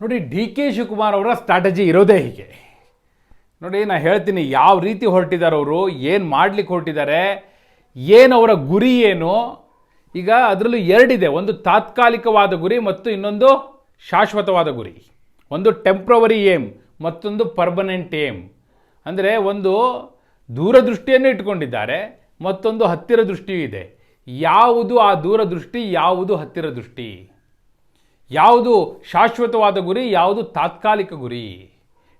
ನೋಡಿ, D K Shivakumar ಅವರ strategy ಇರೋದೇ ಹೀಗೆ. ನೋಡಿ ನಾನು ಹೇಳ್ತೀನಿ, ಯಾವ ರೀತಿ ಹೊರಟಿದ್ದಾರೆ ಅವರು, ಏನು ಮಾಡ್ಲಿಕ್ಕೆ ಹೊರಟಿದ್ದಾರೆ, ಏನು ಅವರ ಗುರಿ ಏನು, ಈಗ ಅದರಲ್ಲೂ ಎರಡಿದೆ, ಒಂದು ತಾತ್ಕಾಲಿಕವಾದ ಗುರಿ ಮತ್ತು ಇನ್ನೊಂದು ಶಾಶ್ವತವಾದ ಗುರಿ. ಒಂದು ಟೆಂಪ್ರವರಿ ಏಮ್ ಮತ್ತೊಂದು ಪರ್ಮನೆಂಟ್ ಏಮ್ ಅಂದರೆ ಒಂದು ದೂರದೃಷ್ಟಿಯನ್ನು ಇಟ್ಕೊಂಡಿದ್ದಾರೆ, ಮತ್ತೊಂದು ಹತ್ತಿರ ದೃಷ್ಟಿಯೂ ಇದೆ. ಯಾವುದು ಆ ದೂರದೃಷ್ಟಿ, ಯಾವುದು ಹತ್ತಿರ ದೃಷ್ಟಿ? ಯಾವುದು ಶಾಶ್ವತವಾದ ಗುರಿ, ಯಾವುದು ತಾತ್ಕಾಲಿಕ ಗುರಿ?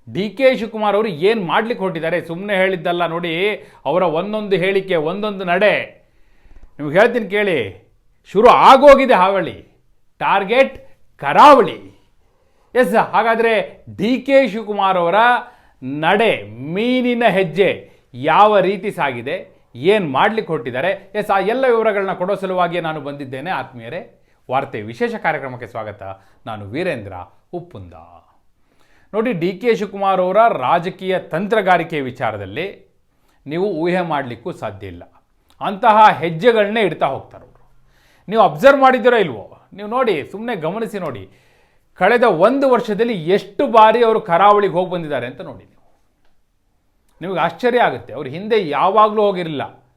ಡಿ ಕೆ ಶಿವಕುಮಾರ್ ಅವರು ಏನು ಮಾಡ್ಲಿಕ್ಕೆ ಹೊರಟಿದ್ದಾರೆ? ಸುಮ್ಮನೆ ಹೇಳಿದ್ದಲ್ಲ ನೋಡಿ, ಅವರ ಒಂದೊಂದು ಹೇಳಿಕೆ, ಒಂದೊಂದು ನಡೆ. ನಿಮ್ಗೆ ಹೇಳ್ತೀನಿ ಕೇಳಿ, ಶುರು ಆಗೋಗಿದೆ ಹಾವಳಿ, ಟಾರ್ಗೆಟ್ ಕರಾವಳಿ. ಎಸ್, ಹಾಗಾದರೆ ಡಿ ಕೆ ಶಿವಕುಮಾರ್ ಅವರ ನಡೆ, ಮೀನಿನ ಹೆಜ್ಜೆ ಯಾವ ರೀತಿ ಸಾಗಿದೆ? ಏನು ಮಾಡ್ಲಿಕ್ಕೆ ಹೊರಟಿದ್ದಾರೆ? ಎಸ್, ಆ ಎಲ್ಲ ವಿವರಗಳನ್ನ ಕೊಡೋ ಸಲುವಾಗಿ ನಾನು ಬಂದಿದ್ದೇನೆ, ಆತ್ಮೀಯರೇ. ವಾರ್ತೆ ವಿಶೇಷ ಕಾರ್ಯಕ್ರಮಕ್ಕೆ ಸ್ವಾಗತ. ನಾನು ವೀರೇಂದ್ರ ಉಪ್ಪುಂದ. ನೋಡಿ, ಡಿ ಕೆ ಶಿವಕುಮಾರ್ ಅವರ ರಾಜಕೀಯ ತಂತ್ರಗಾರಿಕೆ ವಿಚಾರದಲ್ಲಿ ನೀವು ಊಹೆ ಮಾಡಲಿಕ್ಕೂ ಸಾಧ್ಯ ಇಲ್ಲ. ಅಂತಹ ಹೆಜ್ಜೆಗಳನ್ನೇ ಇಡ್ತಾ ಹೋಗ್ತಾರೆ ಅವರು. ನೀವು ಅಬ್ಸರ್ವ್ ಮಾಡಿದ್ದೀರೋ ಇಲ್ವೋ? ನೀವು ನೋಡಿ ಸುಮ್ಮನೆ ಗಮನಿಸಿ ನೋಡಿ. ಕಳೆದ ಒಂದು ವರ್ಷದಲ್ಲಿ ಎಷ್ಟು ಬಾರಿ ಅವರು ಕರಾವಳಿಗೆ ಹೋಗಿ ಬಂದಿದ್ದಾರೆ ಅಂತ ನೋಡಿ ನೀವು. ನಿಮಗೆ ಆಶ್ಚರ್ಯ ಆಗುತ್ತೆ. ಅವ್ರು ಹಿಂದೆ ಯಾವಾಗಲೂ ಹೋಗಿರಲಿಲ್ಲ.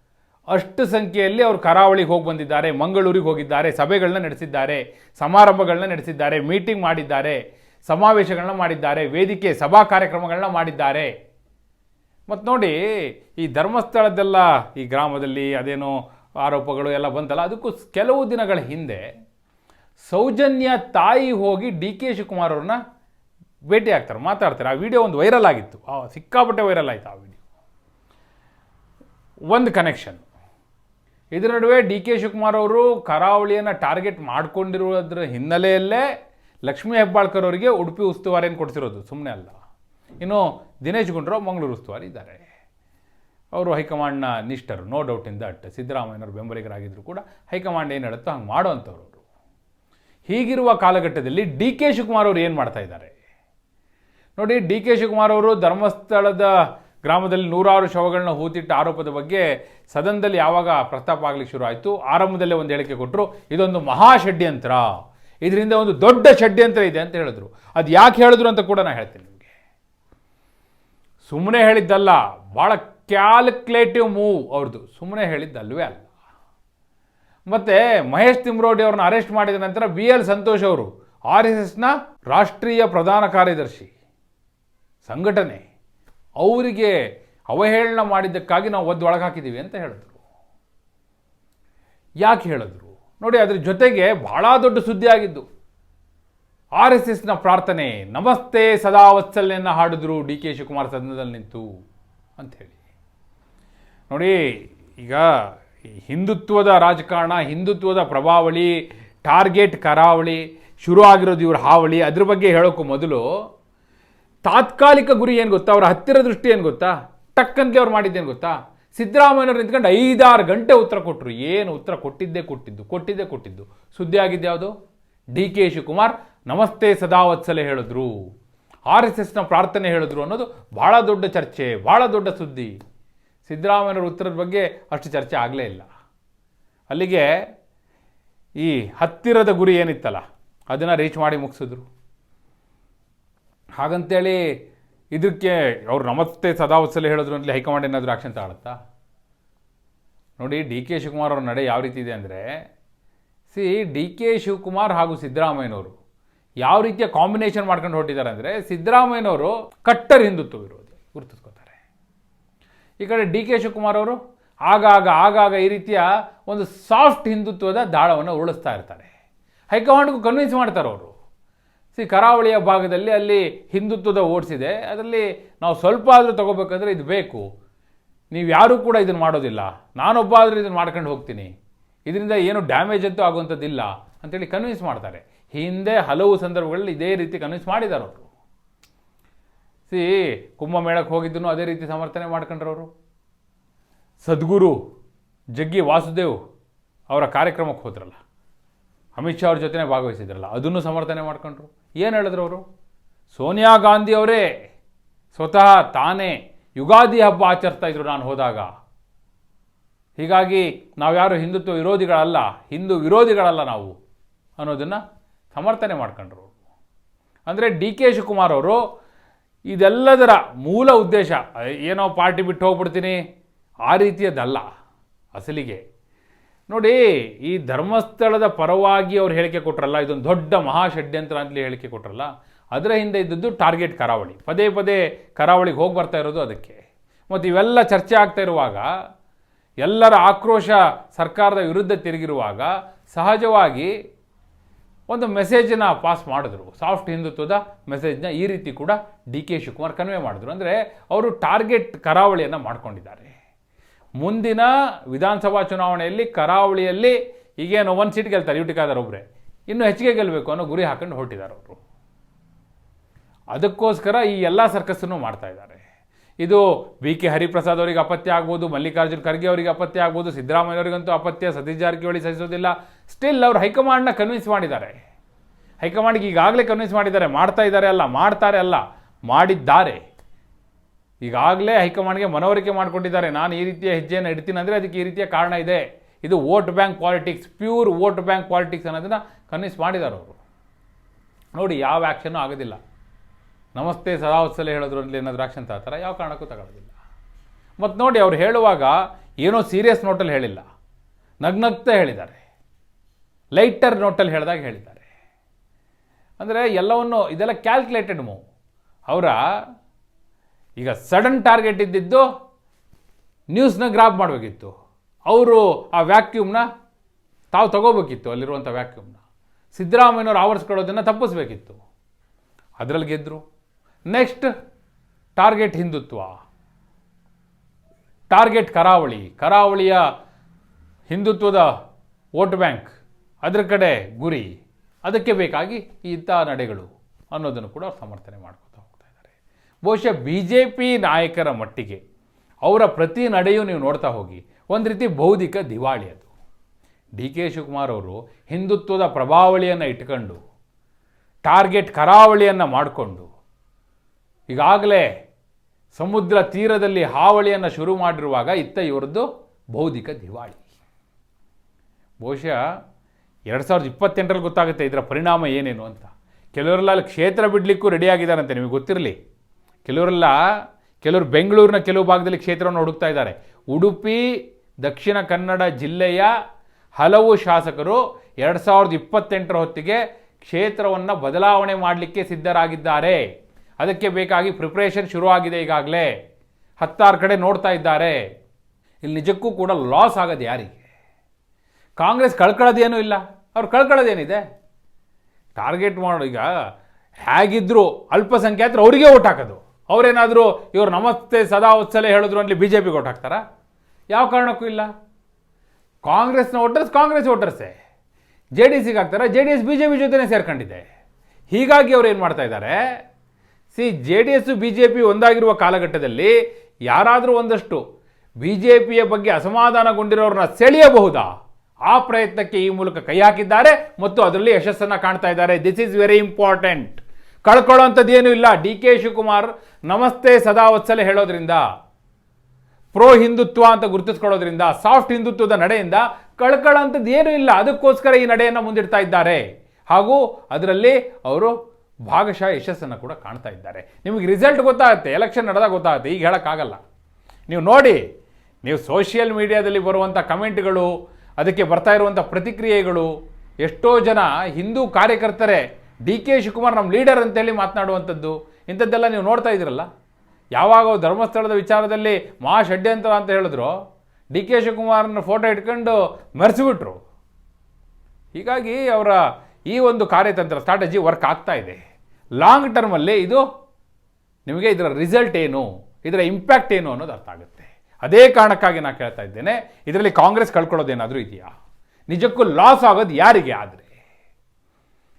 ಅಷ್ಟು ಸಂಖ್ಯೆಯಲ್ಲಿ ಅವರು ಕರಾವಳಿಗೆ ಹೋಗಿ ಬಂದಿದ್ದಾರೆ, ಮಂಗಳೂರಿಗೆ ಹೋಗಿದ್ದಾರೆ, ಸಭೆಗಳನ್ನ ನಡೆಸಿದ್ದಾರೆ, ಸಮಾರಂಭಗಳನ್ನ ನಡೆಸಿದ್ದಾರೆ ಮೀಟಿಂಗ್ ಮಾಡಿದ್ದಾರೆ, ಸಮಾವೇಶಗಳನ್ನ ಮಾಡಿದ್ದಾರೆ, ವೇದಿಕೆ ಸಭಾ ಕಾರ್ಯಕ್ರಮಗಳನ್ನ ಮಾಡಿದ್ದಾರೆ. ಮತ್ತು ನೋಡಿ, ಈ ಧರ್ಮಸ್ಥಳದ್ದೆಲ್ಲ, ಈ ಗ್ರಾಮದಲ್ಲಿ ಅದೇನೋ ಆರೋಪಗಳು ಎಲ್ಲ ಬಂತಲ್ಲ, ಅದಕ್ಕೂ ಕೆಲವು ದಿನಗಳ ಹಿಂದೆ ಸೌಜನ್ಯ ತಾಯಿ ಹೋಗಿ ಡಿ ಕೆ ಶಿವಕುಮಾರ್ ಅವ್ರನ್ನ ಭೇಟಿ ಆಗ್ತಾರೆ, ಮಾತಾಡ್ತಾರೆ. ಆ ವಿಡಿಯೋ ಒಂದು ವೈರಲ್ ಆಗಿತ್ತು. ಸಿಕ್ಕಾಪಟ್ಟೆ ವೈರಲ್ ಆಯಿತು ಆ ವಿಡಿಯೋ ಒಂದು ಕನೆಕ್ಷನ್ ಇದರ ನಡುವೆ ಡಿ ಕೆ ಶಿವಕುಮಾರ್ ಅವರು ಕರಾವಳಿಯನ್ನು ಟಾರ್ಗೆಟ್ ಮಾಡಿಕೊಂಡಿರೋದ್ರ ಹಿನ್ನೆಲೆಯಲ್ಲೇ ಲಕ್ಷ್ಮೀ ಹೆಬ್ಬಾಳ್ಕರ್ ಅವರಿಗೆ ಉಡುಪಿ ಉಸ್ತುವಾರಿಯನ್ನು ಕೊಡಿಸಿರೋದು. ಸುಮ್ಮನೆ ಅಲ್ಲ. ಇನ್ನು ದಿನೇಶ್ ಗುಂಡ್ರಾವ್ ಮಂಗಳೂರು ಉಸ್ತುವಾರಿ ಇದ್ದಾರೆ. ಅವರು ಹೈಕಮಾಂಡ್ನ ನಿಷ್ಠರು ನೋ ಡೌಟ್ ಇನ್ ದಟ್ ಸಿದ್ದರಾಮಯ್ಯನವರು ಬೆಂಬಲಿಗರಾಗಿದ್ದರೂ ಕೂಡ ಹೈಕಮಾಂಡ್ ಏನು ಹೇಳುತ್ತೋ ಹಂಗೆ ಮಾಡೋವಂಥವ್ರು ಅವರು. ಹೀಗಿರುವ ಕಾಲಘಟ್ಟದಲ್ಲಿ ಡಿ ಕೆ ಶಿವಕುಮಾರ್ ಅವರು ಏನು ಮಾಡ್ತಾ ಇದ್ದಾರೆ? ನೋಡಿ, ಡಿ ಕೆ ಶಿವಕುಮಾರ್ ಅವರು ಧರ್ಮಸ್ಥಳದ ಗ್ರಾಮದಲ್ಲಿ ನೂರಾರು ಶವಗಳನ್ನ ಹೂತಿಟ್ಟ ಆರೋಪದ ಬಗ್ಗೆ ಸದನದಲ್ಲಿ ಯಾವಾಗ ಪ್ರಸ್ತಾಪ ಆಗಲಿಕ್ಕೆ ಶುರು ಆಯಿತು? ಆರಂಭದಲ್ಲೇ ಒಂದು ಹೇಳಿಕೆ ಕೊಟ್ಟರು ಇದೊಂದು ಮಹಾ ಷಡ್ಯಂತ್ರ. ಇದರಿಂದ ಒಂದು ದೊಡ್ಡ ಷಡ್ಯಂತ್ರ ಇದೆ ಅಂತ ಹೇಳಿದ್ರು. ಅದು ಯಾಕೆ ಹೇಳಿದ್ರು ಅಂತ ಕೂಡ ನಾನು ಹೇಳ್ತೀನಿ ನಿಮಗೆ. ಸುಮ್ಮನೆ ಹೇಳಿದ್ದಲ್ಲ, ಭಾಳ ಕ್ಯಾಲ್ಕುಲೇಟಿವ್ ಮೂವ್ ಅವ್ರದ್ದು ಸುಮ್ಮನೆ ಹೇಳಿದ್ದಲ್ವೇ ಅಲ್ಲ. ಮತ್ತೆ ಮಹೇಶ್ ತಿಮ್ರೋಡಿ ಅವ್ರನ್ನ ಅರೆಸ್ಟ್ ಮಾಡಿದ ನಂತರ ಬಿ ಎಲ್ ಸಂತೋಷ್ ಅವರು, ಆರ್ ಎಸ್ ಎಸ್ನ ರಾಷ್ಟ್ರೀಯ ಪ್ರಧಾನ ಕಾರ್ಯದರ್ಶಿ, ಸಂಘಟನೆ. ಅವರಿಗೆ ಅವಹೇಳನ ಮಾಡಿದ್ದಕ್ಕಾಗಿ ನಾವು ಒದ್ದು ಒಳಗಾಕಿದ್ದೀವಿ ಅಂತ ಹೇಳಿದ್ರು. ಯಾಕೆ ಹೇಳಿದ್ರು? ನೋಡಿ, ಅದ್ರ ಜೊತೆಗೆ ಬಹಳ ದೊಡ್ಡ ಸುದ್ದಿ ಆಗಿದ್ದು. ಆರ್ ಎಸ್ ಎಸ್ನ ಪ್ರಾರ್ಥನೆ, ನಮಸ್ತೆ ಸದಾ ವತ್ಸಲ್ಯನ್ನು ಹಾಡಿದ್ರು ಡಿ ಕೆ ಶಿವಕುಮಾರ್ ಸದನದಲ್ಲಿ ನಿಂತು ಅಂಥೇಳಿ ನೋಡಿ, ಈಗ ಹಿಂದುತ್ವದ ರಾಜಕಾರಣ, ಹಿಂದುತ್ವದ ಪ್ರಭಾವಳಿ, ಟಾರ್ಗೆಟ್ ಕರಾವಳಿ ಶುರು ಆಗಿರೋದು ಇವ್ರ ಹಾವಳಿ, ಅದ್ರ ಬಗ್ಗೆ ಹೇಳೋಕ್ಕೂ ಮೊದಲು ತಾತ್ಕಾಲಿಕ ಗುರಿ ಏನು ಗೊತ್ತಾ? ಅವರ ಹತ್ತಿರ ದೃಷ್ಟಿ ಏನು ಗೊತ್ತಾ? ಟಕ್ಕಂತೆ ಅವ್ರು ಮಾಡಿದ್ದೇನು ಗೊತ್ತಾ? ಸಿದ್ದರಾಮಯ್ಯವ್ರು ನಿಂತ್ಕೊಂಡು ಐದಾರು ಗಂಟೆ ಉತ್ತರ ಕೊಟ್ಟರು ಏನು ಉತ್ತರ ಕೊಟ್ಟಿದ್ದೇ ಕೊಟ್ಟಿದ್ದು ಕೊಟ್ಟಿದ್ದೇ ಕೊಟ್ಟಿದ್ದು. ಸುದ್ದಿ ಆಗಿದ್ದು ಯಾವುದು? ಡಿ ಕೆ ಶಿವಕುಮಾರ್ ನಮಸ್ತೆ ಸದಾವತ್ಸಲೆ ಹೇಳಿದ್ರು. ಆರ್ ಎಸ್ ಎಸ್ನ ಪ್ರಾರ್ಥನೆ ಹೇಳಿದ್ರು ಅನ್ನೋದು ಭಾಳ ದೊಡ್ಡ ಚರ್ಚೆ ಭಾಳ ದೊಡ್ಡ ಸುದ್ದಿ. ಸಿದ್ದರಾಮಯ್ಯವ್ರ ಉತ್ತರದ ಬಗ್ಗೆ ಅಷ್ಟು ಚರ್ಚೆ ಆಗಲೇ ಇಲ್ಲ. ಅಲ್ಲಿಗೆ ಈ ಹತ್ತಿರದ ಗುರಿ ಏನಿತ್ತಲ್ಲ, ಅದನ್ನು ರೀಚ್ ಮಾಡಿ ಮುಗಿಸಿದ್ರು. ಹಾಗಂತೇಳಿ ಇದಕ್ಕೆ ಅವ್ರು ನಮಸ್ತೆ ಸದಾವತ್ಸಲ ಹೇಳಿದ್ರು ಅಂತಲೇ ಹೈಕಮಾಂಡ್ ಏನಾದರೂ ಆಕ್ಷನ್ ತಗೊಳುತ್ತಾ? ನೋಡಿ, ಡಿ ಕೆ ಶಿವಕುಮಾರ್ ಅವ್ರ ನಡೆ ಯಾವ ರೀತಿ ಇದೆ ಅಂದರೆ, ಸಿ, ಡಿ ಕೆ ಶಿವಕುಮಾರ್ ಹಾಗೂ ಸಿದ್ದರಾಮಯ್ಯನವರು ಯಾವ ರೀತಿಯ ಕಾಂಬಿನೇಷನ್ ಮಾಡ್ಕೊಂಡು ಹೊರಟಿದ್ದಾರೆ ಅಂದರೆ, ಸಿದ್ದರಾಮಯ್ಯನವರು ಕಟ್ಟರ್ ಹಿಂದುತ್ವ ವಿರೋಧಿ, ಗುರುತಿಸ್ಕೋತಾರೆ. ಈ ಕಡೆ ಡಿ ಕೆ ಶಿವಕುಮಾರ್ ಅವರು ಆಗಾಗ ಆಗಾಗ ಈ ರೀತಿಯ ಒಂದು ಸಾಫ್ಟ್ ಹಿಂದುತ್ವದ ದಾಳವನ್ನು ಉರುಳಿಸ್ತಾ ಇರ್ತಾರೆ. ಹೈಕಮಾಂಡ್ಗೂ ಕನ್ವಿನ್ಸ್ ಮಾಡ್ತಾರೆ ಅವರು. ಸಿ, ಕರಾವಳಿಯ ಭಾಗದಲ್ಲಿ ಅಲ್ಲಿ ಹಿಂದುತ್ವದ ಓಟ್ಸ್ ಅದರಲ್ಲಿ ನಾವು ಸ್ವಲ್ಪ ಆದರೂ ತಗೋಬೇಕಂದ್ರೆ ಇದು ಬೇಕು. ನೀವು ಯಾರೂ ಕೂಡ ಇದನ್ನು ಮಾಡೋದಿಲ್ಲ. ನಾನೊಬ್ಬ ಆದರೂ ಇದನ್ನು ಮಾಡ್ಕೊಂಡು ಹೋಗ್ತೀನಿ. ಇದರಿಂದ ಏನು ಡ್ಯಾಮೇಜ್ ಅಂತೂ ಆಗುವಂಥದ್ದಿಲ್ಲ ಅಂತೇಳಿ ಕನ್ವಿನ್ಸ್ ಮಾಡ್ತಾರೆ. ಹಿಂದೆ ಹಲವು ಸಂದರ್ಭಗಳಲ್ಲಿ ಇದೇ ರೀತಿ ಕನ್ವಿನ್ಸ್ ಮಾಡಿದ್ದಾರೆ ಅವರು. ಸಿ, ಕುಂಭಮೇಳಕ್ಕೆ ಹೋಗಿದ್ದನ್ನು ಅದೇ ರೀತಿ ಸಮರ್ಥನೆ ಮಾಡ್ಕೊಂಡ್ರವರು. ಸದ್ಗುರು ಜಗ್ಗಿ ವಾಸುದೇವ್ ಅವರ ಕಾರ್ಯಕ್ರಮಕ್ಕೆ ಹೋದ್ರಲ್ಲ. ಅಮಿತ್ ಶಾ ಅವ್ರ ಜೊತೆನೇ ಭಾಗವಹಿಸಿದ್ರಲ್ಲ. ಅದನ್ನು ಸಮರ್ಥನೆ ಮಾಡ್ಕೊಂಡ್ರು. ಏನು ಹೇಳಿದ್ರು ಅವರು? ಸೋನಿಯಾ ಗಾಂಧಿ ಅವರೇ ಸ್ವತಃ ತಾನೇ ಯುಗಾದಿ ಹಬ್ಬ ಆಚರಿಸ್ತಾ ಇದ್ರು ನಾನು ಹೋದಾಗ. ಹೀಗಾಗಿ ನಾವ್ಯಾರು ಹಿಂದುತ್ವ ವಿರೋಧಿಗಳಲ್ಲ, ಹಿಂದೂ ವಿರೋಧಿಗಳಲ್ಲ ನಾವು ಅನ್ನೋದನ್ನು ಸಮರ್ಥನೆ ಮಾಡ್ಕೊಂಡ್ರು ಅಂದರೆ ಡಿ ಕೆ ಶಿವಕುಮಾರ್ ಅವರು ಇದೆಲ್ಲದರ ಮೂಲ ಉದ್ದೇಶ, ಏನೋ ಪಾರ್ಟಿ ಬಿಟ್ಟು ಹೋಗ್ಬಿಡ್ತೀನಿ, ಆ ರೀತಿಯದಲ್ಲ ಅಸಲಿಗೆ. ನೋಡಿ, ಈ ಧರ್ಮಸ್ಥಳದ ಪರವಾಗಿ ಅವ್ರು ಹೇಳಿಕೆ ಕೊಟ್ರಲ್ಲ, ಇದೊಂದು ದೊಡ್ಡ ಮಹಾ ಷಡ್ಯಂತ್ರ ಅಂತಲೇ ಹೇಳಿಕೆ ಕೊಟ್ರಲ್ಲ, ಅದರ ಹಿಂದೆ ಇದ್ದದ್ದು ಟಾರ್ಗೆಟ್ ಕರಾವಳಿ. ಪದೇ ಪದೇ ಕರಾವಳಿಗೆ ಹೋಗಿ ಬರ್ತಾ ಇರೋದು ಅದಕ್ಕೆ. ಮತ್ತು ಇವೆಲ್ಲ ಚರ್ಚೆ ಆಗ್ತಾ ಇರುವಾಗ, ಎಲ್ಲರ ಆಕ್ರೋಶ ಸರ್ಕಾರದ ವಿರುದ್ಧ ತಿರುಗಿರುವಾಗ, ಸಹಜವಾಗಿ ಒಂದು ಮೆಸೇಜನ್ನ ಪಾಸ್ ಮಾಡಿದ್ರು. ಸಾಫ್ಟ್ ಹಿಂದುತ್ವದ ಮೆಸೇಜ್ನ ಈ ರೀತಿ ಕೂಡ ಡಿ ಕೆ ಶಿವಕುಮಾರ್ ಕನ್ವೆ ಮಾಡಿದ್ರು. ಅಂದರೆ, ಅವರು ಟಾರ್ಗೆಟ್ ಕರಾವಳಿಯನ್ನು ಮಾಡ್ಕೊಂಡಿದ್ದಾರೆ. ಮುಂದಿನ ವಿಧಾನಸಭಾ ಚುನಾವಣೆಯಲ್ಲಿ, ಕರಾವಳಿಯಲ್ಲಿ ಈಗೇನು ಒಂದು ಸೀಟ್ ಗೆಲ್ತಾರೆ ಯು ಒಬ್ಬರೇ ಇನ್ನೂ ಹೆಚ್ಚಿಗೆ ಗೆಲ್ಲಬೇಕು ಅನ್ನೋ ಗುರಿ ಹಾಕೊಂಡು ಹೊರಟಿದ್ದಾರೆ ಅವರು. ಅದಕ್ಕೋಸ್ಕರ ಈ ಎಲ್ಲ ಸರ್ಕಸ್ಸನ್ನು ಮಾಡ್ತಾ ಇದ್ದಾರೆ. ಇದು ವಿ ಕೆ ಹರಿಪ್ರಸಾದ್ ಅವರಿಗೆ ಅಪತ್ಯ ಆಗ್ಬೋದು, ಮಲ್ಲಿಕಾರ್ಜುನ್ ಖರ್ಗೆ ಅವರಿಗೆ ಅಪತ್ಯ ಆಗ್ಬೋದು ಸಿದ್ದರಾಮಯ್ಯವರಿಗಂತೂ ಅಪತ್ಯ, ಸತೀಶ್ ಜಾರಕಿಹೊಳಿ ಸಹಿಸೋದಿಲ್ಲ ಸ್ಟಿಲ್ ಅವರು ಹೈಕಮಾಂಡ್ನ ಕನ್ವಿನ್ಸ್ ಮಾಡಿದ್ದಾರೆ. ಹೈಕಮಾಂಡ್ಗೆ ಈಗಾಗಲೇ ಕನ್ವಿನ್ಸ್ ಮಾಡಿದ್ದಾರೆ, ಮಾಡ್ತಾ ಇದ್ದಾರೆ ಅಲ್ಲ, ಮಾಡ್ತಾರೆ ಅಲ್ಲ, ಮಾಡಿದ್ದಾರೆ. ಈಗಾಗಲೇ ಹೈಕಮಾಂಡ್ಗೆ ಮನವರಿಕೆ ಮಾಡಿಕೊಂಡಿದ್ದಾರೆ. ನಾನು ಈ ರೀತಿಯ ಹೆಜ್ಜೆಯನ್ನು ಇಡ್ತೀನಿ ಅಂದರೆ ಅದಕ್ಕೆ ಈ ರೀತಿಯ ಕಾರಣ ಇದೆ. ಇದು vote bank politics, pure vote bank politics ಅನ್ನೋದನ್ನು ಕನ್ವಿನ್ಸ್ ಮಾಡಿದ್ದಾರೆ ಅವರು. ನೋಡಿ, ಯಾವ ಆ್ಯಕ್ಷನ್ನು ಆಗೋದಿಲ್ಲ. ನಮಸ್ತೆ ಸದಾವತ್ಸಲ ಹೇಳೋದ್ರಲ್ಲಿ ಏನಾದರೂ ಆ್ಯಕ್ಷನ್ ತಗೋತಾರೆ? ಯಾವ ಕಾರಣಕ್ಕೂ ತಗೊಳ್ಳೋದಿಲ್ಲ ಮತ್ತು ನೋಡಿ, ಅವ್ರು ಹೇಳುವಾಗ ಏನೋ ಸೀರಿಯಸ್ ನೋಟಲ್ಲಿ ಹೇಳಿಲ್ಲ. ನಗ್ನಗ್ತಾ ಹೇಳಿದ್ದಾರೆ. ಲೈಟರ್ ನೋಟಲ್ಲಿ ಹೇಳಿದಾಗ ಹೇಳಿದ್ದಾರೆ. ಅಂದರೆ ಎಲ್ಲವನ್ನು ಇದೆಲ್ಲ ಕ್ಯಾಲ್ಕುಲೇಟೆಡ್ ಮೂವ್. ಅವರ ಈಗ ಸಡನ್ ಟಾರ್ಗೆಟ್ ಇದ್ದಿದ್ದು ನ್ಯೂಸ್ನ ಗ್ರಾಪ್ ಮಾಡಬೇಕಿತ್ತು. ಅವರು ಆ ವ್ಯಾಕ್ಯೂಮ್ನ ತಾವು ತಗೋಬೇಕಿತ್ತು ಅಲ್ಲಿರುವಂಥ ವ್ಯಾಕ್ಯೂಮ್ನ. ಸಿದ್ದರಾಮಯ್ಯನವ್ರು ಆವರಿಸ್ಕೊಳ್ಳೋದನ್ನು ತಪ್ಪಿಸ್ಬೇಕಿತ್ತು. ಅದರಲ್ಲಿ ಗೆದ್ದರು ನೆಕ್ಸ್ಟ್ ಟಾರ್ಗೆಟ್ ಹಿಂದುತ್ವ. ಟಾರ್ಗೆಟ್ ಕರಾವಳಿ. ಕರಾವಳಿಯ ಹಿಂದುತ್ವದ ವೋಟ್ ಬ್ಯಾಂಕ್, ಅದರ ಕಡೆ ಗುರಿ. ಅದಕ್ಕೆ ಬೇಕಾಗಿ ಇಂಥ ನಡೆಗಳು ಅನ್ನೋದನ್ನು ಕೂಡ ಅವ್ರು ಸಮರ್ಥನೆ ಮಾಡ್ಕೋತಾ ಬಹುಶಃ ಬಿ ಜೆ ಪಿ ನಾಯಕರ ಮಟ್ಟಿಗೆ ಅವರ ಪ್ರತಿ ನಡೆಯೂ ನೀವು ನೋಡ್ತಾ ಹೋಗಿ, ಒಂದು ರೀತಿ ಬೌದ್ಧಿಕ ದಿವಾಳಿ ಅದು. ಡಿ ಕೆ ಶಿವಕುಮಾರ್ ಅವರು ಹಿಂದುತ್ವದ ಪ್ರಭಾವಳಿಯನ್ನು ಇಟ್ಕೊಂಡು, ಟಾರ್ಗೆಟ್ ಕರಾವಳಿಯನ್ನು ಮಾಡಿಕೊಂಡು, ಈಗಾಗಲೇ ಸಮುದ್ರ ತೀರದಲ್ಲಿ ಹಾವಳಿಯನ್ನು ಶುರು ಮಾಡಿರುವಾಗ ಇತ್ತ ಇವರದ್ದು ಬೌದ್ಧಿಕ ದಿವಾಳಿ. ಬಹುಶಃ ಎರಡು ಸಾವಿರದ ಇಪ್ಪತ್ತೆಂಟರಲ್ಲಿ ಗೊತ್ತಾಗುತ್ತೆ ಇದರ ಪರಿಣಾಮ ಏನೇನು ಅಂತ. ಕೆಲವರೆಲ್ಲ ಅಲ್ಲಿ ಕ್ಷೇತ್ರ ಬಿಡಲಿಕ್ಕೂ ರೆಡಿಯಾಗಿದ್ದಾರಂತೆ ನಿಮಗೆ ಗೊತ್ತಿರಲಿ. ಕೆಲವರೆಲ್ಲ, ಕೆಲವರು ಬೆಂಗಳೂರಿನ ಕೆಲವು ಭಾಗದಲ್ಲಿ ಕ್ಷೇತ್ರವನ್ನು ಹುಡುಕ್ತಾ ಇದ್ದಾರೆ. ಉಡುಪಿ, ದಕ್ಷಿಣ ಕನ್ನಡ ಜಿಲ್ಲೆಯ ಹಲವು ಶಾಸಕರು ಎರಡು ಸಾವಿರದ ಇಪ್ಪತ್ತೆಂಟರ ಹೊತ್ತಿಗೆ ಕ್ಷೇತ್ರವನ್ನು ಬದಲಾವಣೆ ಮಾಡಲಿಕ್ಕೆ ಸಿದ್ಧರಾಗಿದ್ದಾರೆ. ಅದಕ್ಕೆ ಬೇಕಾಗಿ ಪ್ರಿಪ್ರೇಷನ್ ಶುರುವಾಗಿದೆ ಈಗಾಗಲೇ. ಹತ್ತಾರು ಕಡೆ ನೋಡ್ತಾ ಇದ್ದಾರೆ. ಇಲ್ಲಿ ನಿಜಕ್ಕೂ ಕೂಡ ಲಾಸ್ ಆಗೋದು ಯಾರಿಗೆ? ಕಾಂಗ್ರೆಸ್ ಕಳ್ಕೊಳ್ಳೋದೇನೂ ಇಲ್ಲ. ಅವ್ರು ಕಳ್ಕೊಳ್ಳೋದೇನಿದೆ ಟಾರ್ಗೆಟ್ ಮಾಡೋ ಈಗ ಹೇಗಿದ್ದರೂ ಅಲ್ಪಸಂಖ್ಯಾತರು ಅವರಿಗೆ ಓಟ್ ಹಾಕೋದು. ಅವರೇನಾದರೂ ಇವರು ನಮಸ್ತೆ ಸದಾ ಉತ್ಸಲ ಹೇಳಿದ್ರು ಅಲ್ಲಿ ಬಿ ಜೆ ಪಿ ಓಟ್ ಯಾವ ಕಾರಣಕ್ಕೂ ಇಲ್ಲ. ಕಾಂಗ್ರೆಸ್ನ ವೋಟರ್ಸ್ ಕಾಂಗ್ರೆಸ್ ವೋಟರ್ಸೇ ಜೆ ಡಿ ಸಿಗೆ ಹಾಕ್ತಾರೆ? J D S B J P ಜೊತೆನೇ ಸೇರ್ಕೊಂಡಿದೆ. ಹೀಗಾಗಿ ಅವ್ರು ಏನು ಮಾಡ್ತಾ ಇದ್ದಾರೆ? C, J D S B J P ಒಂದಾಗಿರುವ ಕಾಲಘಟ್ಟದಲ್ಲಿ ಯಾರಾದರೂ ಒಂದಷ್ಟು ಬಿ ಜೆ ಪಿಯ ಬಗ್ಗೆ ಅಸಮಾಧಾನಗೊಂಡಿರೋರನ್ನ ಸೆಳೆಯಬಹುದಾ? ಆ ಪ್ರಯತ್ನಕ್ಕೆ ಈ ಮೂಲಕ ಕೈ ಹಾಕಿದ್ದಾರೆ ಮತ್ತು ಅದರಲ್ಲಿ ಯಶಸ್ಸನ್ನು ಕಾಣ್ತಾ ಇದ್ದಾರೆ. ದಿಸ್ ಈಸ್ ವೆರಿ ಇಂಪಾರ್ಟೆಂಟ್ ಕಳ್ಕೊಳ್ಳೋಂಥದ್ದು ಏನೂ ಇಲ್ಲ. ಡಿ ಕೆ ಶಿವಕುಮಾರ್ ನಮಸ್ತೆ ಸದಾ ವತ್ಸಲೆ ಹೇಳೋದ್ರಿಂದ, ಪ್ರೋ ಹಿಂದುತ್ವ ಅಂತ ಗುರುತಿಸ್ಕೊಳ್ಳೋದ್ರಿಂದ, ಸಾಫ್ಟ್ ಹಿಂದುತ್ವದ ನಡೆಯಿಂದ ಕಳ್ಕೊಳ್ಳೋಂಥದ್ದು ಏನೂ ಇಲ್ಲ. ಅದಕ್ಕೋಸ್ಕರ ಈ ನಡೆಯನ್ನು ಮುಂದಿಡ್ತಾ ಇದ್ದಾರೆ. ಹಾಗೂ ಅದರಲ್ಲಿ ಅವರು ಭಾಗಶಃ ಯಶಸ್ಸನ್ನು ಕೂಡ ಕಾಣ್ತಾ ಇದ್ದಾರೆ. ನಿಮಗೆ ರಿಸಲ್ಟ್ ಗೊತ್ತಾಗುತ್ತೆ ಎಲೆಕ್ಷನ್ ನಡೆದಾಗ ಗೊತ್ತಾಗುತ್ತೆ, ಈಗ ಹೇಳೋಕ್ಕಾಗಲ್ಲ. ನೀವು ನೋಡಿ, ನೀವು ಸೋಷಿಯಲ್ ಮೀಡಿಯಾದಲ್ಲಿ ಬರುವಂಥ ಕಮೆಂಟ್ಗಳು, ಅದಕ್ಕೆ ಬರ್ತಾ ಇರುವಂಥ ಪ್ರತಿಕ್ರಿಯೆಗಳು, ಎಷ್ಟೋ ಜನ ಹಿಂದೂ ಕಾರ್ಯಕರ್ತರೇ ಡಿ ಕೆ ಶಿವಕುಮಾರ್ ನಮ್ಮ ಲೀಡರ್ ಅಂತೇಳಿ ಮಾತನಾಡುವಂಥದ್ದು, ಇಂಥದ್ದೆಲ್ಲ ನೀವು ನೋಡ್ತಾ ಇದ್ದೀರಲ್ಲ? ಯಾವಾಗ ಧರ್ಮಸ್ಥಳದ ವಿಚಾರದಲ್ಲಿ ಮಹಾ ಷಡ್ಯಂತ್ರ ಅಂತ ಹೇಳಿದ್ರು, ಡಿ ಕೆ ಶಿವಕುಮಾರ್ನ ಫೋಟೋ ಇಟ್ಕೊಂಡು ಮರೆಸಿಬಿಟ್ರು. ಹೀಗಾಗಿ ಅವರ ಈ ಒಂದು ಕಾರ್ಯತಂತ್ರ ಸ್ಟ್ರಾಟಜಿ ವರ್ಕ್ ಆಗ್ತಾ ಇದೆ. ಲಾಂಗ್ ಟರ್ಮಲ್ಲಿ ಇದು ನಿಮಗೆ ಇದರ ರಿಸಲ್ಟ್ ಏನು, ಇದರ ಇಂಪ್ಯಾಕ್ಟ್ ಏನು ಅನ್ನೋದು ಅರ್ಥ ಆಗುತ್ತೆ. ಅದೇ ಕಾರಣಕ್ಕಾಗಿ ನಾನು ಕೇಳ್ತಾ ಇದ್ದೇನೆ, ಇದರಲ್ಲಿ ಕಾಂಗ್ರೆಸ್ ಕಳ್ಕೊಳ್ಳೋದೇನಾದರೂ ಇದೆಯಾ? ನಿಜಕ್ಕೂ ಲಾಸ್ ಆಗೋದು ಯಾರಿಗೆ ಆದರೆ?